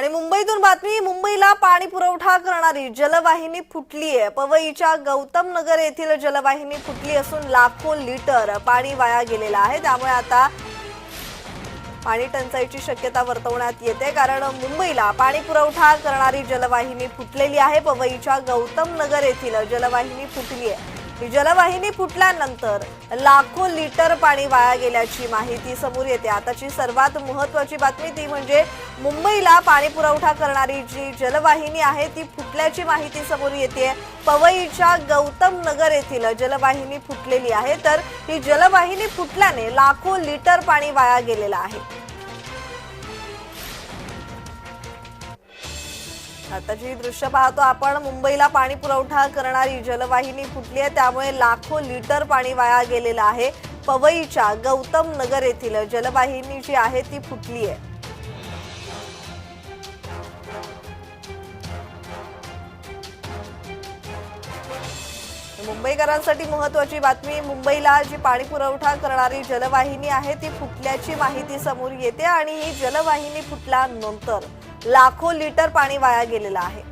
आणि मुंबईतून बातमी मुंबईला पाणी पुरवठा करणारी जलवाहिनी फुटली आहे पवईच्या गौतम नगर येथील जलवाहिनी फुटली असून लाखो लिटर पाणी वाया गेलेलं आहे. त्यामुळे आता पाणी टंचाईची शक्यता वर्तवण्यात येते. कारण मुंबईला पाणी पुरवठा करणारी जलवाहिनी फुटलेली आहे. पवईच्या गौतम नगर येथील जलवाहिनी फुटली आहे जलवाहिनी फुटल्यानंतर लाखो लिटर पाणी वाया गेल्याची माहिती समोर येते. आताची सर्वात महत्वाची बातमी ती म्हणजे मुंबईला पाणी पुरवठा करणारी जी जलवाहिनी आहे ती फुटल्याची माहिती समोर येते. पवईच्या गौतम नगर येथील जलवाहिनी फुटलेली आहे. तर ही जलवाहिनी फुटल्याने लाखो लिटर पाणी वाया गेलेलं आहे. आता जी दृश्य पाहतो आपण मुंबईला पाणी पुरवठा करणारी जलवाहिनी फुटली आहे. त्यामुळे लाखो लिटर पाणी वाया गेलेलं आहे. पवईच्या गौतम नगर येथील जलवाहिनी जी आहे ती फुटली आहे. मुंबईकरांसाठी महत्वाची बातमी मुंबईला जी पाणी पुरवठा करणारी जलवाहिनी आहे ती फुटल्याची माहिती समोर येते आणि ही जलवाहिनी फुटल्यानंतर लाखो लिटर पाणी वाया गेलेलं आहे.